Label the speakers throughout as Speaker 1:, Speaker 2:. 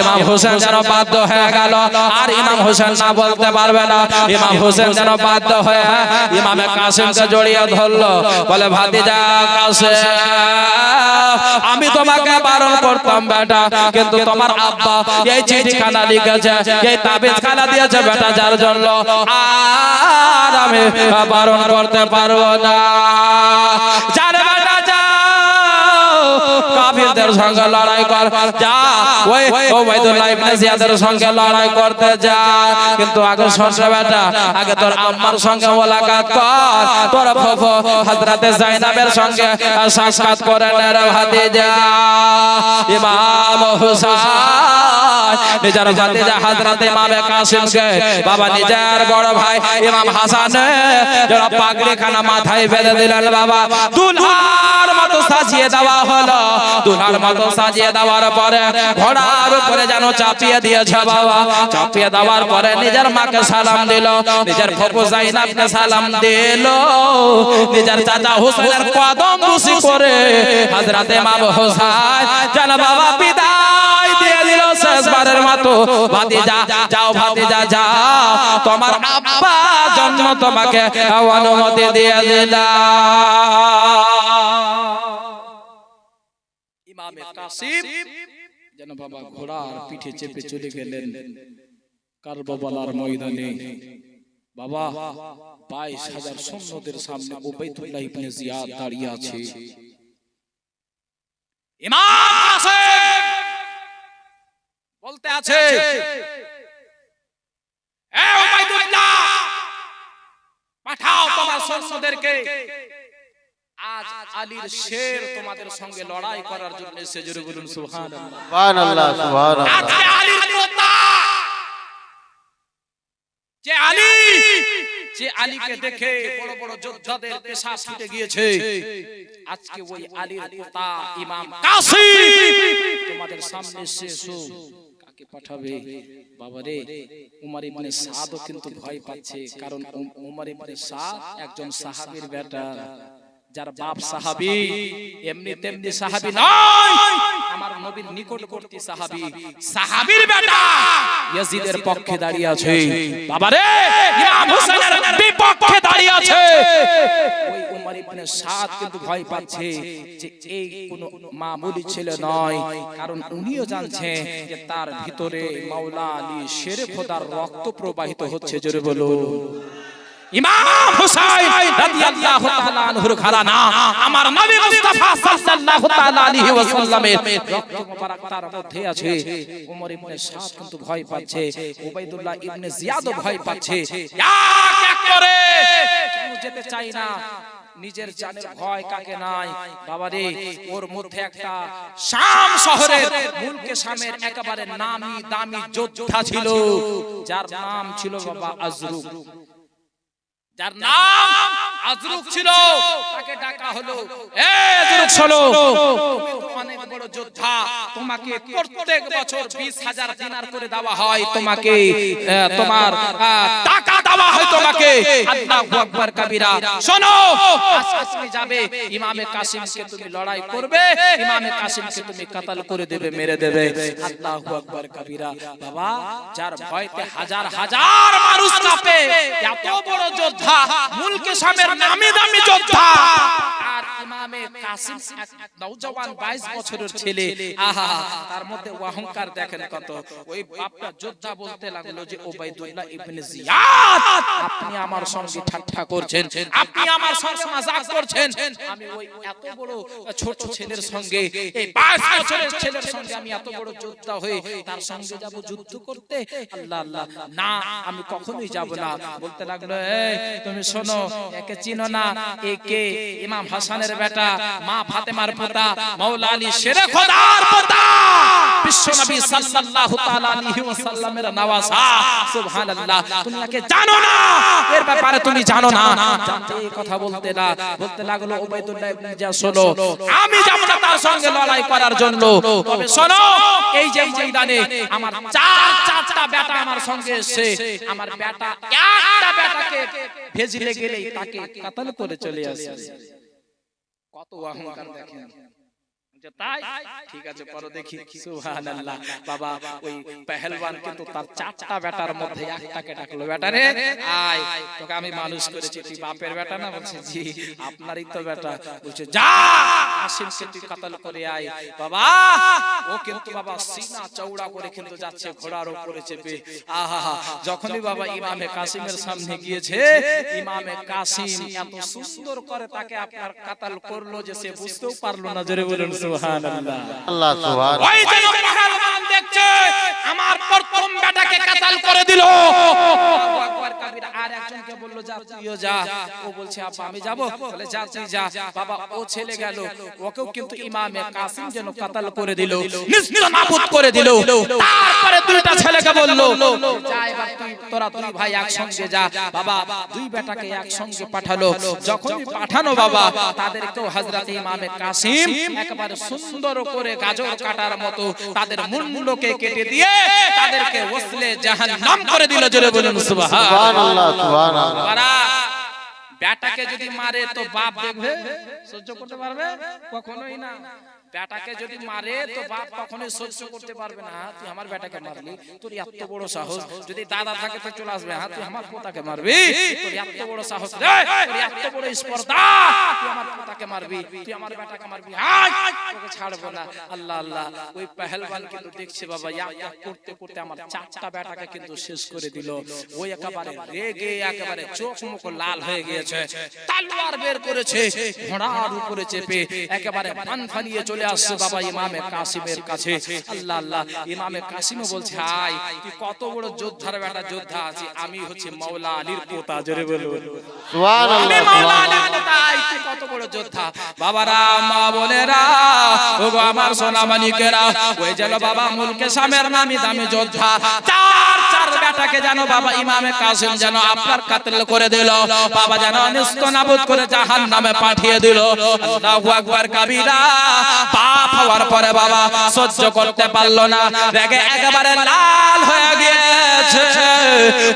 Speaker 1: ইমাম হোসেন যেন বাধ্য হয়ে গেল, আর ইমাম হোসেন না বলতে পারবে না। ইমাম হোসেন যেন বাধ্য হয়ে ইমামে কাসিমকে জড়িয়ে ধরলো, বলে, ভাতিজা কাসিম, আমি তোমাকে বারণ করতাম বেটা, কিন্তু তোমার আব্বা এই চিঠিখানা লিখেছে, এই দিয়েছে বেটা, যার জন্য আর আমি বারণ করতে পারব না। জানে কাফিরদের সঙ্গে লড়াই কর, যা, ওই ওবাইদুল্লাহ ইবনে জিয়াদের সঙ্গে লড়াই করতে যা। কিন্তু আগে সরষে বেটা, আগে তোর আম্মার সঙ্গে মোলাকাত কর, তোর ফুফু হযরতে জাইনাবের সঙ্গে সাক্ষাৎ করে নে রে ভাতিজা। ইমাম হুসাইন, নিজের ভাতিজা হযরতে ইমামে কাসিমকে, বাবা নিজের বড় ভাই ইমাম হাসান যারা পাগড়ি খানা মাথায় বেঁধে দিলেন বাবা। দুলহার মতো সাজিয়ে দেওয়া হলো। দুলহার মতো সাজিয়ে দেওয়ার পরে ঘোড়ার উপরে যেন চাপিয়ে দিয়েছে বাবা। চাপিয়ে দেওয়ার পরে নিজের মাকে সালাম দিল, নিজের ফুফু জাইনাবকে সালাম দিল। নিজের চাচা হুসেনের কদম বুসি করে হযরতে ইমাম হোসেন যেন বাবা দিল। আব্বা জন্ম তোমাকে অনুমতি দিয়ে ইমামে কাসিম যেন বাবা ঘোড়ার পিঠে চেপে চলে গেলেন কারবালার ময়দানে? বাবা বাইশ হাজার সৈন্যদের সামনে ওবাইদুল্লাহ ইবনে জিয়াদ দাঁড়িয়ে আছে। ইমাম কাসিম বলতে আছে এ ওবাইদুল্লাহ পাঠাও তোমার সৈন্যদেরকে। আজ আলীর শের তোমাদের সঙ্গে লড়াই করার জন্য এসে জোরে বলুন সুবহানাল্লাহ।
Speaker 2: সুবহানাল্লাহ সুবহানাল্লাহ।
Speaker 1: আজকে আলীর কথা যে আলী! যে আলীকে দেখে বড় বড় যোদ্ধাদের পেশা ছুটে গিয়েছে। আজকে ওই আলীর পোতা ইমাম কাসিম! তোমাদের সামনে শেষ কাকে পাঠাবে? বাবারে উমর ইবনে সাদও কিন্তু ভয় পাচ্ছে কারণ উম- উমর ইবনে সাদ একজন সাহাবীর বেটা। যার বাপ সাহাবী এমনি তেমনি সাহাবী নয় আমার নবীর নিকটবর্তী সাহাবী। সাহাবীর বেটা ইয়াজিদের পক্ষে দাঁড়িয়ে আছে। বাবারে ইমাম হোসেনের বিপক্ষে দাঁড়িয়ে আছে। ওই উমর ইবনে সাদ কিন্তু ভয় পাচ্ছে যে এই কোন মামুলি ছেলে নয়। কারণ উনিও জানছেন যে তার ভিতরে মাওলা আলী শেরে খোদার রক্ত প্রবাহিত হচ্ছে জোরে বলুন। ইমাম হুসাইন রাদিয়াল্লাহু তাআলা আনহুর ঘরানা। আমার নবী মুস্তাফা সাল্লাল্লাহু তাআলা আলাইহি ওয়াসাল্লামের রক্ত মোবারক তার মধ্যে আছে। ওমর ইবনে সাদ কিন্তু ভয় পাচ্ছে। উবাইদুল্লাহ ইবনে জিয়াদও ভয় পাচ্ছে। এক এক করে। কেন যেতে চাই না? নিজের জানের ভয় কাকে নাই? বাবারে ওর মধ্যে একটা শাম শহরের মুলকে শামের একেবারে নামি দামি যোদ্ধা ছিল। যার নাম ছিল বাবা আজরুক যার নাম আজরুক ছিল তাকে ডাকা হলো। এ আজরুক শোনো তুমি অনেক বড় যোদ্ধা। তোমাকে প্রত্যেক বছর 20000 দিনার করে দেওয়া হয়। তোমাকে তোমার টাকা দেওয়া হয় তোমাকে। আল্লাহু আকবার কবিরা। শোনো। আজকে যাবে। ইমামে কাসিমকে তুমি লড়াই করবে। ইমামে কাসিমকে তুমি কাতাল করে দেবে মেরে দেবে। আল্লাহু আকবার কবিরা। বাবা যার ভয়তে হাজার হাজার মানুষ কাঁপে এত বড় যোদ্ধা মুলকে সামের নামি দামি যোদ্ধা। ইমামে কাসিম এক নওজওয়ান 22 বছরের ছেলে। আহা তার মধ্যে অহংকার দেখেন কত। ওই বাপটা যোদ্ধা বলতে লাগল যে ওবাইদুল্লাহ ইবনে জিয়াদ আপনি আমার সঙ্গে ঠাট্টা করছেন। আপনি আমার সঙ্গে মজাক করছেন। আমি ওই এত বড় ছোট ছেলের সঙ্গে এই 22 বছরের ছেলের সঙ্গে আমি এত বড় যোদ্ধা হয়ে তার সঙ্গে যাব যুদ্ধ করতে। আল্লাহ আল্লাহ না আমি কখনোই যাব না। বলতে লাগল এই তুমি শোনো একে চিনো না একে ইমাম হাসানের বেটা মা ফাতেমার পোতা মাওলা আলী শেরে খোদার পোতা। বিশ্ব নবী সাল্লাল্লাহু তাআলা আলাইহি ওয়াসাল্লামের নওয়াজা। সুবহানাল্লাহ তুমি একে জানো না? এর ব্যাপারে তুমি জানো না। জানতে কথা বলতে না। বলতে লাগল ওবাইদুল্লাহ ইবনে শোনো আমি যাব না তার সঙ্গে লড়াই করার জন্য। তবে শোনো এই যে ময়দানে আমার চার চারটা বেটা আমার সঙ্গে এসেছে। আমার বেটা একটা বেটাকে ভেজিলে গেলেই তাকে কাতাল করে চলে আসে। কত অহংকার দেখেন? তাই ঠিক আছে পরে দেখি। সুবহানাল্লাহ। বাবা ওই পেহেলওয়ান কিন্তু তার চারটা বেটার মধ্যে একটাকে ডাকলো। বেটা রে আয় তোকে আমি মানুষ করেছি তুই বাপের বেটা না বলছে জি আপনারই তো বেটা বলছে যা! কাসিমকে তুই কাতাল করে আয়। বাবা ও কিন্তু বাবা সিনা চৌড়া করে কিন্তু যাচ্ছে ঘোড়ার উপরে চেপে। আহা যখনই বাবা ইমামে কাসিমের সামনে গিয়েছে ইমামে কাসিম এত সুন্দর করে তাকে আপনার কাতাল করল। যে সে বুঝতেও পারল না জোরে বলুন সুবহানাল্লাহ।
Speaker 2: আল্লাহ সুবহান
Speaker 1: ওই দেখছে আমার প্রথম বেটাকে কাতাল করে দিল। একসঙ্গে পাঠালো। যখনই পাঠানো বাবা, তাদেরকেও ইমামে কাসিম সুন্দর করে গাজর কাটার মতো তাদের মুন্ডকে কেটে দিয়ে তাদেরকে ওসলে জাহান্নাম করে দিল জোরে বলুন সুবহান
Speaker 2: সুবহানাল্লাহ সুবহানাল্লাহ
Speaker 1: ব্যাটাকে যদি মারে তো বাপ দেখবে সহ্য করতে পারবে? কখনোই না। বেটাকে যদি মারে তো বাপ কখনোই সহ্য করতে পারবে না। তুই আমার বেটাকে মারলি তোর এত বড় সাহস যদি দাদা থাকে তো চলে আসবে হ্যাঁ তুই আমার পোতাকে মারবি তোর এত বড় সাহস রে তোর এত বড় স্পর্ধা তুই আমার পোতাকে মারবি তুই আমার বেটাকে মারবি তোকে ছাড়বো না। আল্লাহ আল্লাহ ওই কিন্তু দেখছে বাবা করতে করতে আমার চারটা বেটাকে কিন্তু শেষ করে দিল। ওই একেবারে রেগে একেবারে চোখ মুখ লাল হয়ে গিয়েছে তালোয়ার বের করেছে ঘোড়ার উপরে চেপে একেবারে পান ফালিয়ে চলে আসছে বাবা ইমামে কাসিমের কাছে। আল্লাহ আল্লাহ। ইমামে কাসিমও বলছে হাই তুই কত বড় যোদ্ধার বেটা যোদ্ধা আছে। আমি হচ্ছে মাওলা আলীর পোতা জোরে আমি
Speaker 2: সুবহানাল্লাহ
Speaker 1: মাওলা আলীর পোতা, তুই কত বড় যোদ্ধা। বাবারা মা বোনেরা ও গো আমার সোনা মানিকেরা ওই যেন বাবা মুলকে সামের নামি দামি যোদ্ধা। চার চার বেটাকে যেন বাবা ইমামে কাসিম যেন আপনার কাতল করে দিল, বাবা যেন নিস্ত নাবুদ করে জাহান নামে পাঠিয়ে দিল। আল্লাহু আকবার কাবীরা, পাপ হওয়ার পরে বাবা সহ্য করতে পারল না, রেগে একেবারে লাল হয়ে গিয়েছে।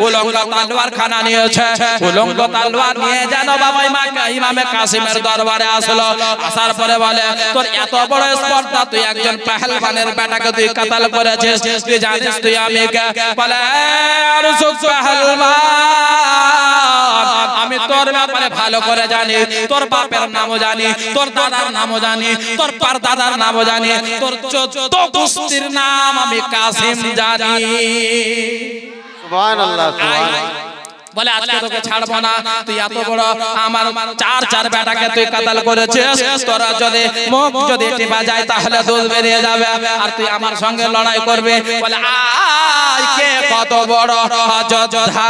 Speaker 1: উলঙ্গ তালোয়ার খানা নিয়েছে। উলঙ্গ তালোয়ার নিয়ে যেন বাবা ইমা- ইমামে কাসিমের দরবারে আসলো। আসার পরে বলে, তোর এত বড় স্পর্ধা, তুই একজন পেহেলবানের বেটাকে তুই কাতাল করেছিস, তুই জানিস তুই আমি বলে আমি তোর ব্যাপারে ভালো করে জানি, তোর বাপের নামও জানি, তোর দাদার নামও জানি, তোর পার দাদার নামও জানি, তোর চোদ্দ কুস্তির নাম আমি কাসিম জানি।
Speaker 2: সুবহানাল্লাহ।
Speaker 1: বলে আজকে তোকে ছাড়বো না। তুই এত বড় আমার চার চার বেটাকে তুই কাতাল করেছিস। তোরা যদি মুখ যদি টিপা যায় তাহলে দুধ বেরিয়ে যাবে। আর তুই আমার সঙ্গে লড়াই করবি। বলে আয় কে কত বড় যোদ্ধা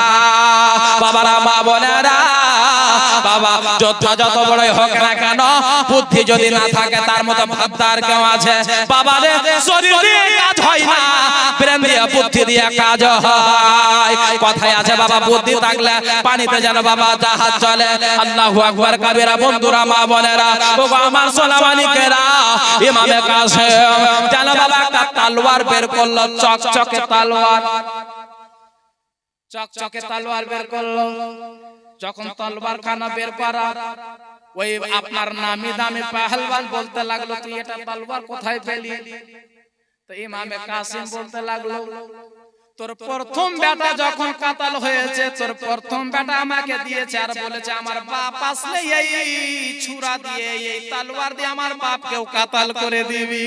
Speaker 1: বাবারা মা বোনেরা বাবা যোদ্ধা যত বড়ই হোক না কেন বুদ্ধি যদি না থাকে তার মতো ভাবদার কেউ আছে। বাবা রে শরীর দিয়ে কাজ হয় না ব্রেন দিয়ে বুদ্ধি দিয়ে কাজ হয়। কথায় আছে বাবা বুদ্ধি থাকলে পানিতে যেন বাবা জাহাজ চলে। আল্লাহু আকবার কাবিরা, বন্ধুরা, মা বোনেরা ও আমার সোনা মানিকেরা ইমামে কাছে যেন বাবা একটা তালোয়ার বের করল, চকচকে তালোয়ার চকচকে তালোয়ার বের করল। যখন তলবার খানা বের করা, ওই আপনার নামি দামি পাহলবান বলতে লাগল, তুই এটা তলবার কোথায় পেলি? তো ইমামে কাসিম বলতে লাগল তোর প্রথম বেটা যখন কাতাল হয়েছে তোর প্রথম বেটা আমাকে দিয়েছে আর বলেছে আমার বাপ আসলে এই ছুরা দিয়ে এই তলোয়ার দিয়ে আমার বাপকেও কাতাল করে দিবি।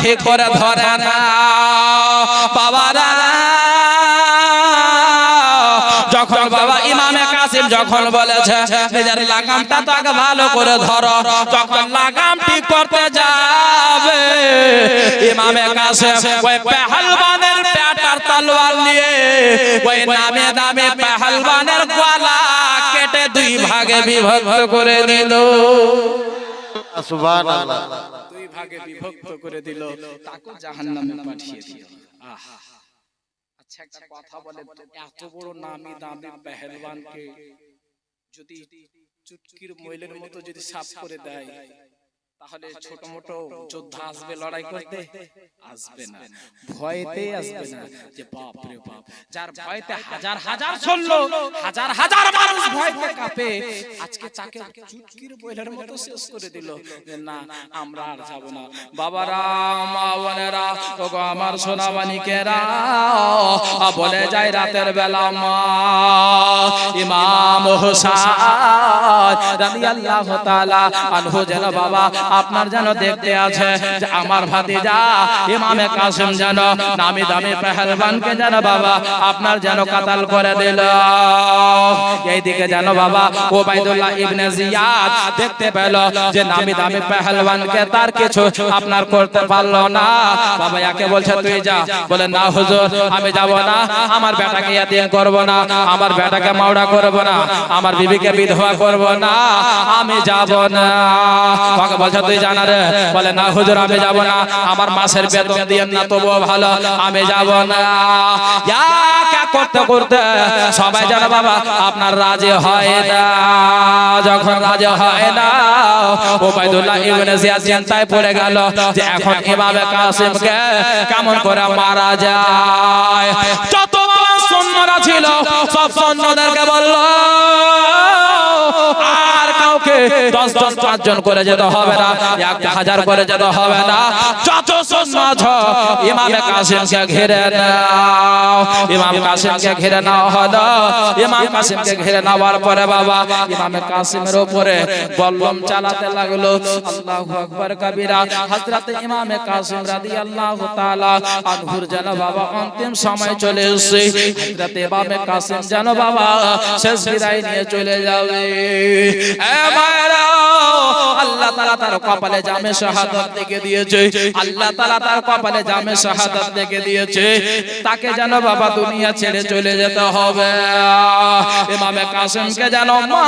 Speaker 1: ঠিক করে ধরে না। বাবারা, যখন বাবা ইমামে কাসিম যখন বলেছে, নিজের লাগামটা তো আগে ভালো করে ধরো, যখন লাগাম ঠিক করতে যাবে, ইমামে কাসিম ওই পেহলবানের পেটার তলোয়ার নিয়ে ওই নামে দামে পেহলবানের গলা কেটে দুই ভাগে বিভক্ত করে দিল।
Speaker 2: সুবহানাল্লাহ।
Speaker 1: ভাগে বিভক্ত করে দিল তাকে জাহান্নামে পাঠিয়ে দিল। আহ। আচ্ছা একটা কথা বলে তো, এত বড় নামি দামি পেহেলওয়ানকে যদি চুটকির মইলের মতো যদি সাফ করে দেয় তাহলে ছোট মোটো যোদ্ধা আসবে লড়াই করতে। আসবে না। ভয়তে আসবে না। যে বাপ রে বাপ। যার ভয়তে হাজার হাজার চলল হাজার হাজার মানুষ ভয়তে কাঁপে। আজকে তাকে চুটকির বইলের মতো শেষ করে দিল যে না আমরা আর যাব না। বাবারা মা বোনেরা ওগো আমার সোনা বানিকেরা বলে যায় রাতের বেলা মা। ইমাম হোসেন রাদিয়াল্লাহু তাআলা আনহু যেন বাবা আপনার যেন দেখতে আছে যে আমার ভাতিজা, ইমামে কাসিম যেন নামি দামি পেহেলবানকে যেন বাবা, আপনার যেন কাতাল করে দিল। এইদিকে যেন বাবা ওবাইদুল্লাহ ইবনে জিয়াদ দেখতে পেল যে নামি দামি পেহেলবানকে তার কিছু আপনার করতে পারল না। বাবা একে বলছে তুই যা। বলে না হুজুর আমি যাব না। আমার বেটাকে ইয়াতিম করব না। আমার বেটাকে মাওড়া করব না। আমার বিবিকে বিধবা করব না। আমি যাব না। ওকে বলছে তুই জানা রে। বলে না হুজুর আমি যাব না। আমার মাসের বেতন দিয়ে না তবুও ভালো। আমি যাব না। করতে করতে সবাই জানে বাবা আপনার রাজি হয় না। যখন রাজ হয় না ওবাইদুল্লাহ ইবনে জিয়াদ চিন্তায় পড়ে গেল যে এখন ইমামে কাসিমকে কেমন করে মারা যায়। যত সৈন্যরা ছিল, সব সৈন্যদেরকে বলল দশ দশ পাঁচজন করে যেতে হবে না, এক হাজার করে যেতে হবে না। যত আছো ইমামে কাসিমকে ঘিরে নাও, ইমাম কাসিমকে ঘিরে নাও হলো ইমাম কাসিমকে ঘিরে নেওয়ার পরে বাবা, ইমামে কাসিমের উপরে বল্লম চালাতে লাগল। আল্লাহু আকবার কবিরা, হযরত ইমামে কাসিম রাদিয়াল্লাহু তাআলা আনহুর যেন বাবা অন্তিম সময় চলে এসেছে। হযরত ইমামে কাসিম যেন বাবা শেষ বিদায় নিয়ে চলে যাবে। এ মায়েরা আল্লাহ তাআলা তার কপালে জামে শাহাদাত দেখে দিয়েছে। আল্লাহ তাআলা তার কপালে জামে শাহাদাত দেখে দিয়েছে। তাকে যেন বাবা দুনিয়া ছেড়ে চলে যেতে হবে। ইমামে কাসিমকে যেন মা,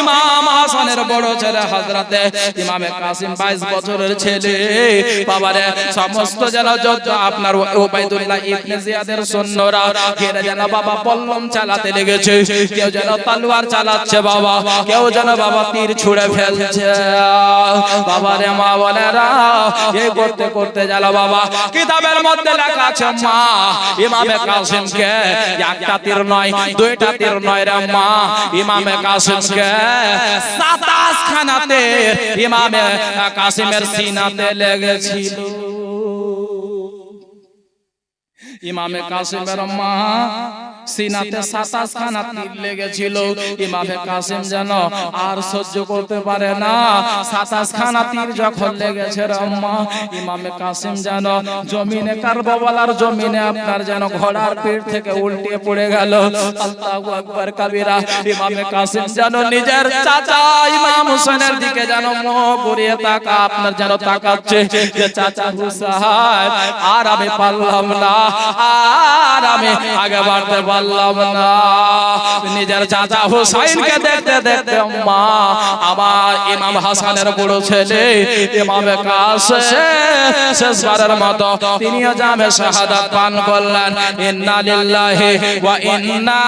Speaker 1: ইমাম হাসানের বড় ছেলে ইমামে কাসিম 22 বছরের ছেলে। বাবারে, সমস্ত যেন যত আপনার ওবাইদুল্লাহ ইবনে জিয়াদের ঘিরে যেন বাবা চালাতে লেগেছে। কেউ যেন তলোয়ার চালাচ্ছে বাবা, কেউ যেন বাবা তীর ছুঁড়ে ফেলছে। বাবা রে মা বলেরা এই করতে করতে গেল বাবা। কিতাবের মধ্যে লেখা আছে, মা, ইমামে কাসিমকে একটা তীর নয়, দুইটা তীর নয় রে মা, ইমামে কাসিমকে সাতাশ খানাতে ইমামে কাসিমের সিনাতে লেগেছিল। ইমামে কাসিমের মা সিনাতে সাতাশ খানা তীর লেগেছিল। ইমামে কাসিম যেন আর সহ্য করতে পারে না। সাতাশ খানা তীর যখন লেগেছে রম্মা ইমামে কাসিম যেন জমিনে কারবালার জমিনে আপনার যেন ঘোড়ার পিঠ থেকে উল্টে পড়ে গেল। আল্লাহু আকবার কাবিরা, ইমামে কাসিম যেন নিজের চাচা ইমাম হোসেনের দিকে যেন মুখ ঘুরিয়ে তাকা, আপনার যেন তাকাচ্ছে যে চাচা হুসাইন, আর আমি পারলাম না, আর আমি আগে বাড়তে পারলাম না নিজের চাচা হুসাইনকে দেখতে দেখতে মা আমার ইমাম হাসানের বড় ছেলে, ইমামে শেষবারের মতো তিনিও জামে শাহাদাত পান করলেন। ইন্না লিল্লাহি ওয়া ইন্না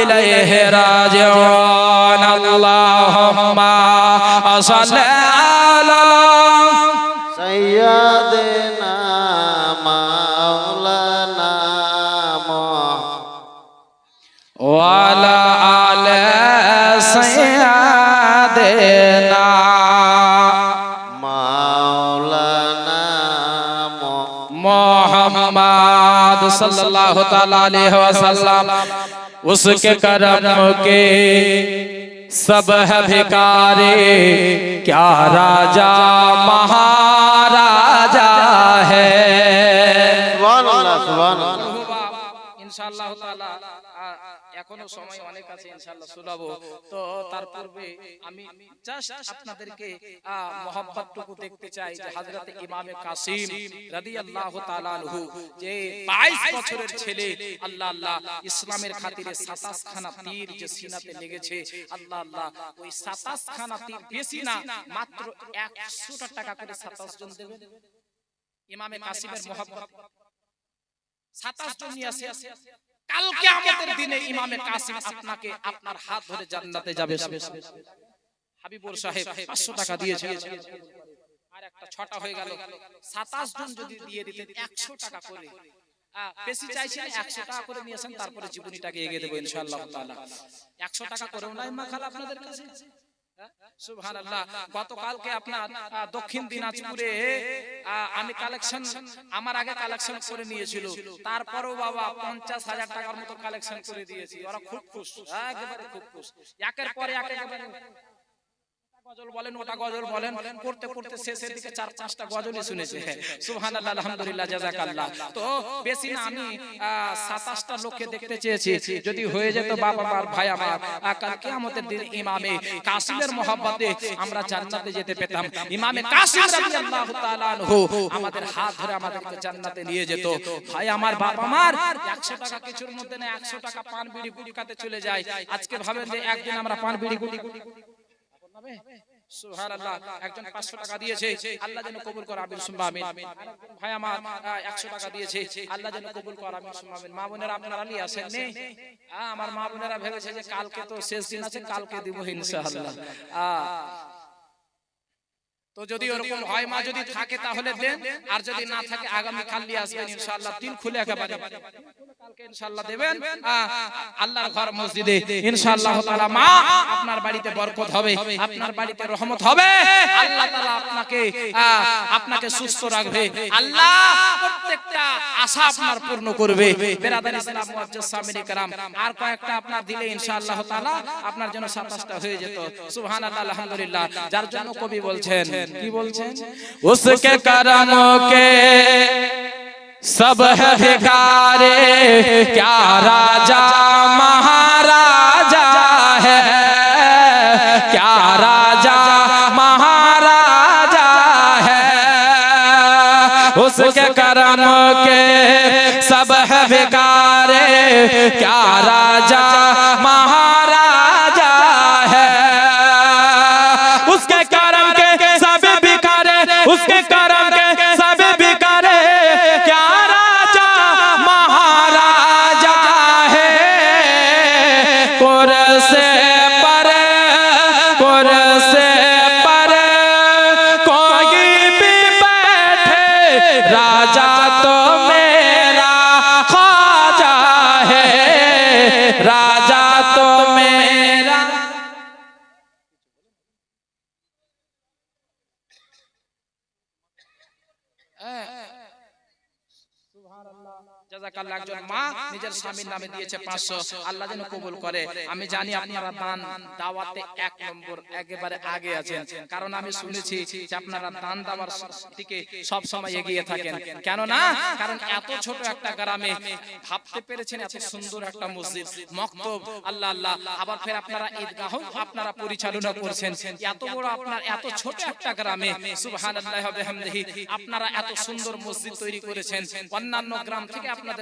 Speaker 1: ইলাইহি রাজিউন। আল্লাহুম্মা সাল্লি আলা صلی اللہ علیہ وسلم، اس کے کرم کے سب ہے بھکارے، کیا راجہ مہاراجہ ہے؟
Speaker 2: سبحان اللہ سبحان اللہ۔
Speaker 1: ইনশাআল্লাহ শোনাবো। তো তার পূর্বে আমি জাস্ট আপনাদেরকে মহব্বতটুকু দেখতে চাই যে হযরত ইমামে কাসিম রাদিয়াল্লাহু তাআলা আনহু যে 22 বছরের ছেলে আল্লাহ আল্লাহ ইসলামের খাতিরে 27 খানা তীর যে সিনাতে লেগেছে আল্লাহ আল্লাহ ওই 27 খানা তীর বেশি না মাত্র 100 টাকা করে 27 জন দেবেন। ইমামে কাসিমের মহব্বত। 27 জন নিয়ে আসে। কালকে আমাদের দিনে ইমামে কাসিম আপনাকে আপনার হাত ধরে জান্নাতে যাবে। হাবিবুর সাহেব 500 টাকা দিয়েছে আর একটা ছটা হয়ে গেল। 27 জন যদি দিয়ে দিতেন 100 টাকা করে। বেশি চাইছেন 100 টাকা করে নিয়েছেন তারপরে জীবনীটাকে এগিয়ে দেবো ইনশাআল্লাহ তাআলা। 100 টাকা করেও নাই মাখাল আপনাদের কাছে? গতকালকে আপনার দক্ষিণ দিনাজপুরে আমি কালেকশন আমার আগে কালেকশন করে নিয়েছিল। তারপরেও বাবা পঞ্চাশ হাজার টাকার মতো কালেকশন করে দিয়েছি। ওরা খুব খুশ, একেবারে খুব খুশ। একের পরে এক, একেবারে গজল আমাদের হাত ধরে আমাদেরকে জান্নাতে নিয়ে যেত। ভাই আমার বাবা আমার 100 টাকা কিছুর মধ্যে না 100 টাকা পান বিড়ি গুটকাতে চলে যায়। আজকে ভাবেন যে একদিন আমরা পান বিড়ি গুটি সুবহানাল্লাহ একজন 500 টাকা দিয়েছে আল্লাহ যেন কবুল করে আমিন সুম্মা আমিন। ভাই আমার 100 টাকা দিয়েছে আল্লাহ যেন কবুল করে আমিন সুম্মা আমিন। মা বোনেরা আপনারা আলী আছেন নে? আমার মা বোনেরা ভেবেছে যে কালকে তো শেষ দিন আছে কালকে দিব ইনশাআল্লাহ। আহ, তো যদি ওরকম হয় মা যদি থাকে তাহলে দেন। আর যদি না থাকে আগামী কাল নিয়ে আসবেন ইনশাআল্লাহ। দিন খুলে একেবারে। আপনার আশা পূর্ণ করবে। আর কয়েকটা আপনার দিলে ইনশাআল্লাহ তাআলা আপনার জন্য 27টা হয়ে যেত। সুবহানাল্লাহ আলহামদুলিল্লাহ। যার জন্য কবি বলছেন। কি বলছেন?
Speaker 3: سب ہے بیکارے کیا راجا مہاراجا ہے؟ کیا راجا مہاراجا ہے؟ اس کے کرم کے سب ہے بیکارے کیا راجا مہاراجا
Speaker 1: জাযাকাল্লাহ একজন মা নিজের স্বামীর নামে দিয়েছে 500 আল্লাহ যেন কবুল করে। আমি জানি আপনারা দান দাওয়াতে এক নম্বর, একেবারে আগে আছেন। কারণ আমি শুনেছি যে আপনারা দান দেওয়ার দিকে সব সময় এগিয়ে থাকেন। কেন না কারণ এত ছোট একটা গ্রামে ভাবতে পেরেছেন এত সুন্দর একটা মসজিদ, মক্তব। আল্লাহ আল্লাহ, আবার ফের আপনারা ঈদগাহ আপনারা পরিচালনা করছেন। এত বড় আপনার এত ছোট একটা গ্রামে, সুবহানাল্লাহি বিহামদিহি, আপনারা এত সুন্দর মসজিদ তৈরি করেছেন। অন্যান্য গ্রাম থেকে আপনাদের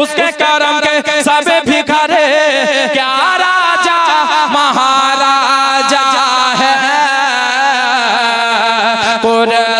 Speaker 1: اس کے کرم کے سب بھکھرے کیا راجہ مہاراجہ ہے؟ قرآن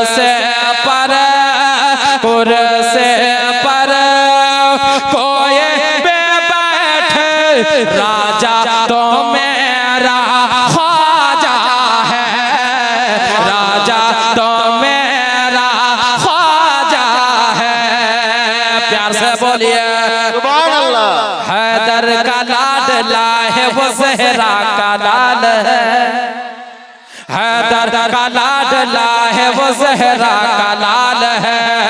Speaker 1: حیدر کا لاڈلا ہے، وہ زہرا کا لال ہے۔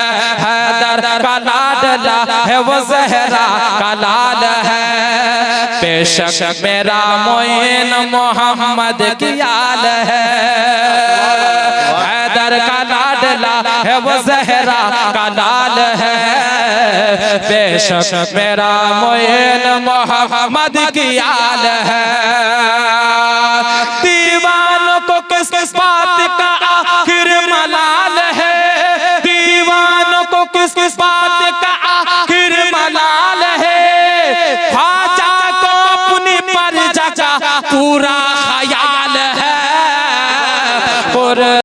Speaker 1: حیدر کا لاڈلا ہے، وہ زہرا کا لال ہے۔ بے شک میرا معین محمد کی آل ہے۔ حیدر کا لاڈلا ہے، وہ زہرا کا لال ہے۔ بے شک میرا معین محمد کی آل ہے۔ पर जगा पूरा ख्याल है